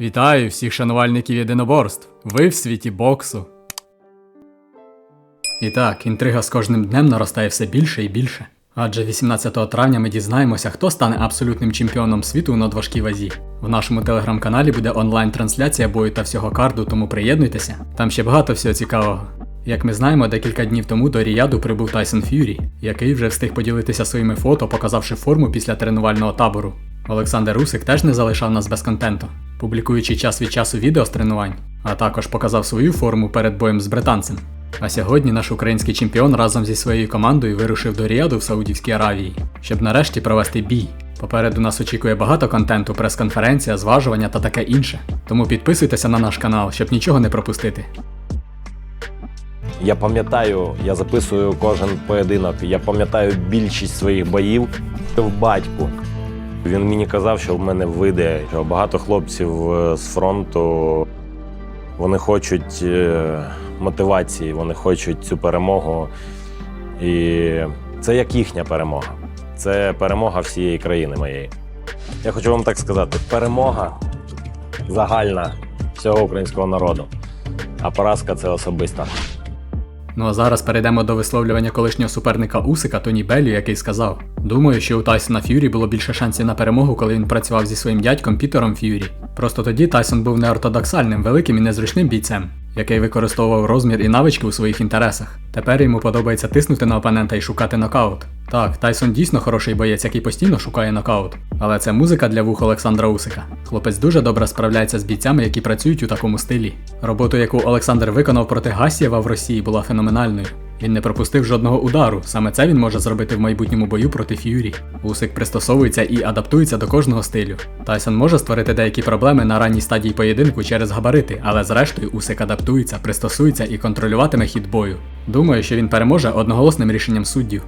Вітаю всіх шанувальників єдиноборств. Ви в світі боксу. І так, інтрига з кожним днем наростає все більше і більше. Адже 18 травня ми дізнаємося, хто стане абсолютним чемпіоном світу у надважкій вазі. В нашому телеграм-каналі буде онлайн-трансляція бою та всього карду, тому приєднуйтеся. Там ще багато всього цікавого. Як ми знаємо, декілька днів тому до Ріяду прибув Тайсон Ф'юрі, який вже встиг поділитися своїми фото, показавши форму після тренувального табору. Олександр Русик теж не залишав нас без контенту, публікуючи час від часу відео з тренувань, а також показав свою форму перед боєм з британцем. А сьогодні наш український чемпіон разом зі своєю командою вирушив до Ріаду в Саудівській Аравії, щоб нарешті провести бій. Попереду нас очікує багато контенту, прес-конференція, зважування та таке інше. Тому підписуйтеся на наш канал, щоб нічого не пропустити. Я пам'ятаю, я записую кожен поєдинок. Я пам'ятаю більшість своїх боїв в батьку. Він мені казав, що в мене вийде, що багато хлопців е, з фронту вони хочуть е, мотивації, вони хочуть цю перемогу. І це як їхня перемога. Це перемога всієї країни моєї. Я хочу вам так сказати: перемога загальна всього українського народу, а поразка це особиста. Ну а зараз перейдемо до висловлювання колишнього суперника Усика Тоні Беллі, який сказав: Думаю, що у Тайсона Ф'юрі було більше шансів на перемогу, коли він працював зі своїм дядьком Пітером Ф'юрі. Просто тоді Тайсон був неортодоксальним, великим і незручним бійцем, який використовував розмір і навички у своїх інтересах. Тепер йому подобається тиснути на опонента і шукати нокаут. Так, Тайсон дійсно хороший боєць, який постійно шукає нокаут. Але це музика для вух Олександра Усика. Хлопець дуже добре справляється з бійцями, які працюють у такому стилі. Роботу, яку Олександр виконав проти Гасієва в Росії, була феноменальною. Він не пропустив жодного удару. Саме це він може зробити в майбутньому бою проти Ф'юрі. Усик пристосовується і адаптується до кожного стилю. Тайсон може створити деякі проблеми на ранній стадії поєдинку через габарити, але зрештою Усик адаптується, пристосується і контролюватиме хід бою. Думаю, що він переможе одноголосним рішенням суддів.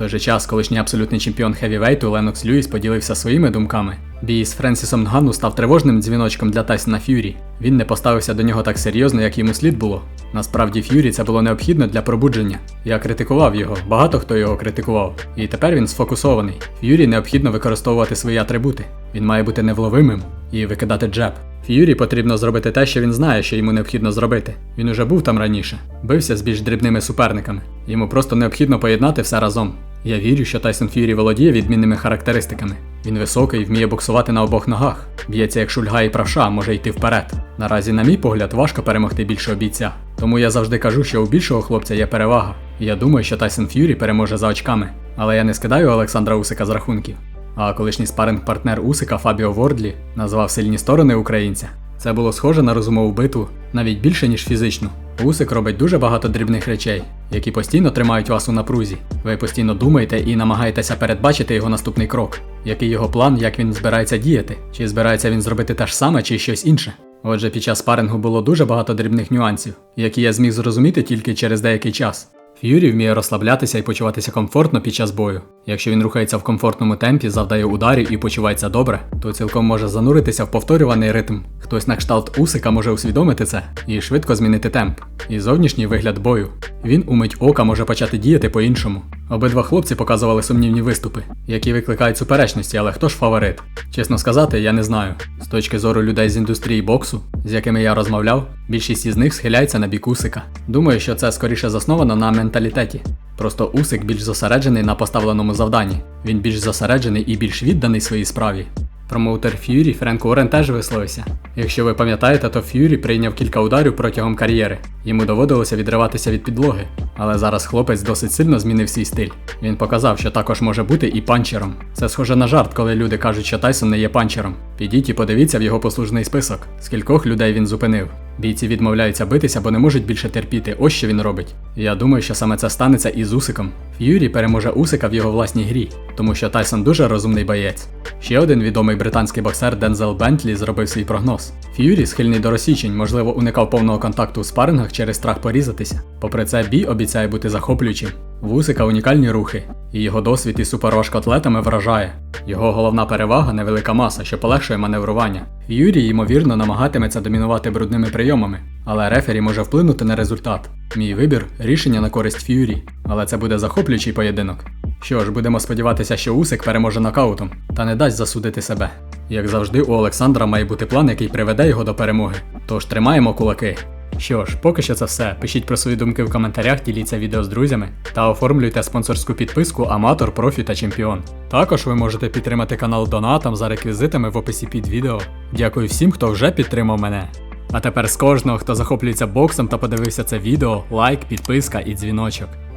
Той же час колишній абсолютний чемпіон хевівейту Ленокс Льюіс поділився своїми думками. Бій з Френсісом Нгану став тривожним дзвіночком для Тайсона Ф'юрі. Він не поставився до нього так серйозно, як йому слід було. Насправді Ф'юрі це було необхідно для пробудження. Я критикував його, багато хто його критикував. І тепер він сфокусований. Ф'юрі необхідно використовувати свої атрибути. Він має бути невловимим і викидати джеб. Ф'юрі потрібно зробити те, що він знає, що йому необхідно зробити. Він уже був там раніше, бився з більш дрібними суперниками. Йому просто необхідно поєднати все разом. Я вірю, що Тайсон Ф'юрі володіє відмінними характеристиками. Він високий, вміє боксувати на обох ногах. Б'ється як шульга і правша, може йти вперед. Наразі, на мій погляд, важко перемогти більшого бійця. Тому я завжди кажу, що у більшого хлопця є перевага. Я думаю, що Тайсон Ф'юрі переможе за очками. Але я не скидаю Олександра Усика з рахунків. А колишній спаринг-партнер Усика Фабіо Вордлі назвав сильні сторони українця. Це було схоже на розумову битву, навіть більше, ніж фізичну. Усик робить дуже багато дрібних речей, які постійно тримають вас у напрузі. Ви постійно думаєте і намагаєтеся передбачити його наступний крок, який його план, як він збирається діяти, чи збирається він зробити те ж саме, чи щось інше. Отже, під час спарингу було дуже багато дрібних нюансів, які я зміг зрозуміти тільки через деякий час. Ф'юрі вміє розслаблятися і почуватися комфортно під час бою. Якщо він рухається в комфортному темпі, завдає ударів і почувається добре, то цілком може зануритися в повторюваний ритм. Хтось на кшталт Усика може усвідомити це і швидко змінити темп. І зовнішній вигляд бою. Він у мить ока може почати діяти по-іншому. Обидва хлопці показували сумнівні виступи, які викликають суперечності, але хто ж фаворит? Чесно сказати, я не знаю. З точки зору людей з індустрії боксу, з якими я розмовляв, більшість із них схиляється на бік Усика. Думаю, що це скоріше засновано на менталітеті. Просто Усик більш зосереджений на поставленому завданні. Він більш зосереджений і більш відданий своїй справі. Промоутер Ф'юрі Френк Уоррен теж висловився. Якщо ви пам'ятаєте, то Ф'юрі прийняв кілька ударів протягом кар'єри. Йому доводилося відриватися від підлоги. Але зараз хлопець досить сильно змінив свій стиль. Він показав, що також може бути і панчером. Це схоже на жарт, коли люди кажуть, що Тайсон не є панчером. Підіть і подивіться в його послужний список, скількох людей він зупинив. Бійці відмовляються битися, бо не можуть більше терпіти. Ось що він робить. Я думаю, що саме це станеться і з Усиком. Ф'юрі переможе Усика в його власній грі, тому що Тайсон дуже розумний боєць. Ще один відомий британський боксер Дензел Бентлі зробив свій прогноз. Ф'юрі схильний до розсічень, можливо, уникав повного контакту у спарингах через страх порізатися. Попри це, бій обіцяє бути захоплюючим. В Усика унікальні рухи, і його досвід із суперважкоатлетами вражає. Його головна перевага невелика маса, що полегшує маневрування. Ф'юрі, ймовірно, намагатиметься домінувати брудними прийомами, але рефері може вплинути на результат. Мій вибір рішення на користь Ф'юрі, але це буде захоплюючий поєдинок. Що ж, будемо сподіватися, що Усик переможе нокаутом та не дасть засудити себе. Як завжди, у Олександра має бути план, який приведе його до перемоги. Тож тримаємо кулаки. Що ж, поки що це все. Пишіть про свої думки в коментарях, діліться відео з друзями та оформлюйте спонсорську підписку Аматор, Профі та Чемпіон. Також ви можете підтримати канал Донатом за реквізитами в описі під відео. Дякую всім, хто вже підтримав мене. А тепер з кожного, хто захоплюється боксом та подивився це відео, лайк, підписка і дзвіночок.